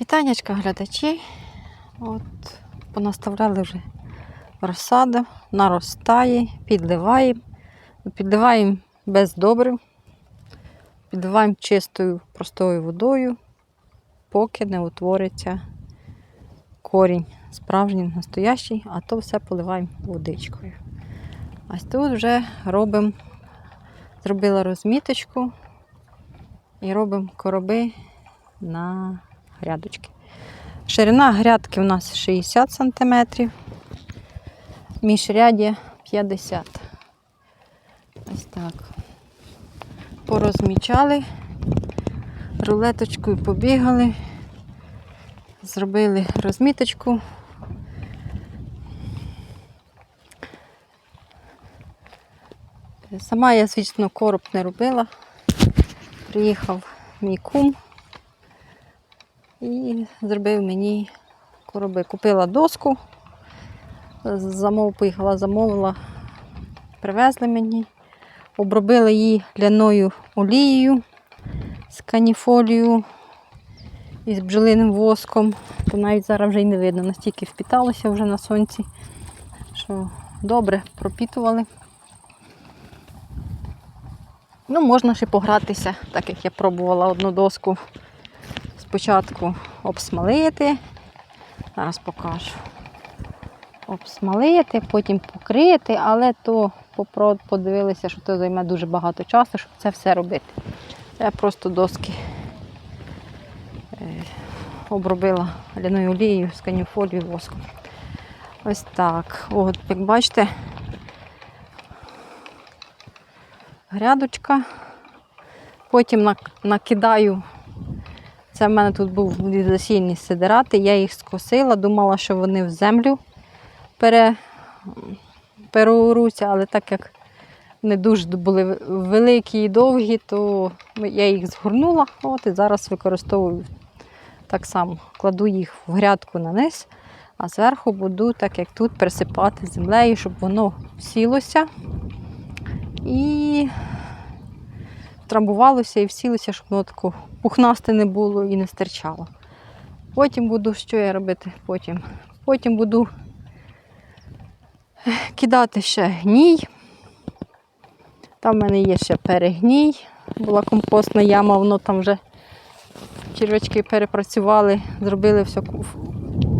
Вітаннячка, глядачі. От, понаставляли вже розсаду, наростає, підливаємо. Підливаємо без добрив, підливаємо чистою простою водою, поки не утвориться корінь справжній, настоящий, а то все поливаємо водичкою. Ось тут вже робимо, зробила розміточку і робимо короби на грядочки. Ширина грядки у нас 60 см, міжряддя 50 Ось так. Порозмічали, рулеточкою побігали, зробили розміточку. Сама я, звісно, короб не робила. Приїхав мій кум і зробив мені короби. Купила доску, замов, поїхала, замовила, привезли мені, обробила її ляною олією з каніфолію і з бджолиним воском. То навіть зараз вже й не видно, настільки впіталося вже на сонці, що добре пропітували. Ну, можна ще погратися, так як я пробувала одну доску спочатку обсмалити. Зараз покажу. Обсмалити, потім покрити, але то подивилися, що це займе дуже багато часу, щоб це все робити. Я просто доски е, обробила ляною олією з каніфолію воском. Ось так. От, як бачите, грядочка. Потім накидаю це в мене тут був засільні сидирати, я їх скосила, думала, що вони в землю пере, переоруться, але так як вони дуже були великі і довгі, то я їх згорнула от, і зараз використовую так само. Кладу їх в грядку на низ, а зверху буду, так як тут, присипати землею, щоб воно сілося і трамбувалося і всілося, щоб воно тако пухнасте не було і не стирчало. Потім буду, що я робити потім? Потім буду кидати ще гній. Там в мене є ще перегній. Була компостна яма, воно там вже червячки перепрацювали, зробили все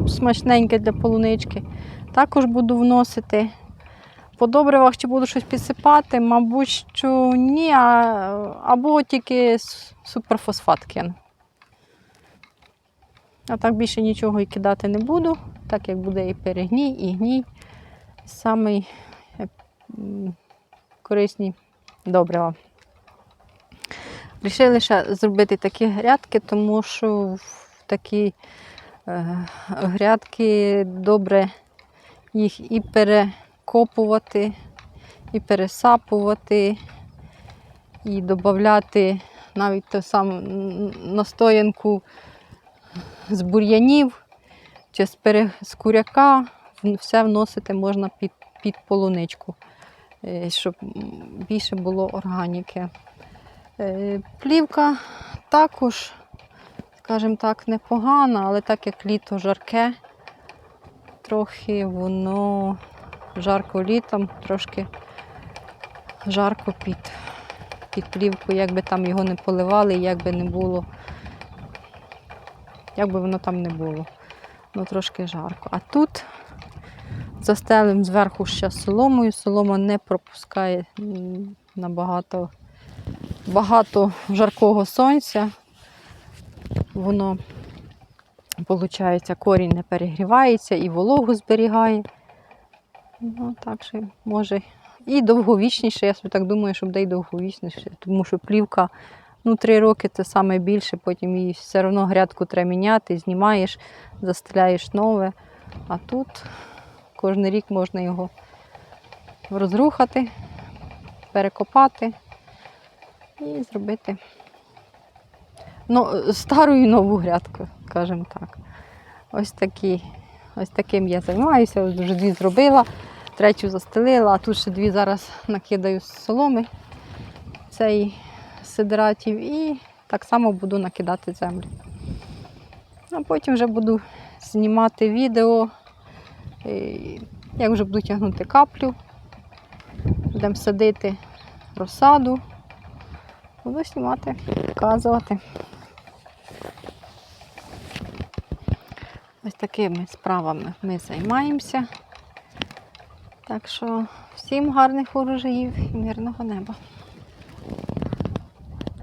смачненьке для полунички. Також буду вносити. По добривах чи буду щось підсипати, мабуть, що ні, або тільки с- суперфосфат кину. А так більше нічого і кидати не буду, так як буде і перегній, і гній. Самий е, корисні добрива. Рішили ще зробити такі грядки, тому що в такі е, грядки добре їх і перекопувати, і пересапувати, і додати навіть ту саму настоянку з бур'янів чи з, пере, з куряка. Все вносити можна під, під полуничку, е, щоб більше було органіки. Е, Плівка також, скажімо так, непогана, але так як літо жарке, трохи воно жарко літом, трошки жарко під, під плівку, як би там його не поливали, як би не було, як би воно там не було. Ну, трошки жарко. А тут застелим зверху ще соломою. Солома не пропускає набагато багато жаркого сонця. Воно, виходить, корінь не перегрівається і вологу зберігає. Ну, так що може. І довговічніше, я собі так думаю, що буде й довговічніше, тому що плівка ну, три роки це саме більше, потім її все одно грядку треба міняти, знімаєш, застеляєш нове. А тут кожен рік можна його розрухати, перекопати і зробити ну, стару і нову грядку, скажімо так. Ось такі, ось таким я займаюся, вже дві зробила, третю застелила, а тут ще дві зараз накидаю з соломи цей сидратів і так само буду накидати землю. А потім вже буду знімати відео, як вже буду тягнути каплю, будемо садити розсаду. Буду знімати, показувати. Ось такими справами ми займаємося. Так що всім гарних урожаїв і мирного неба.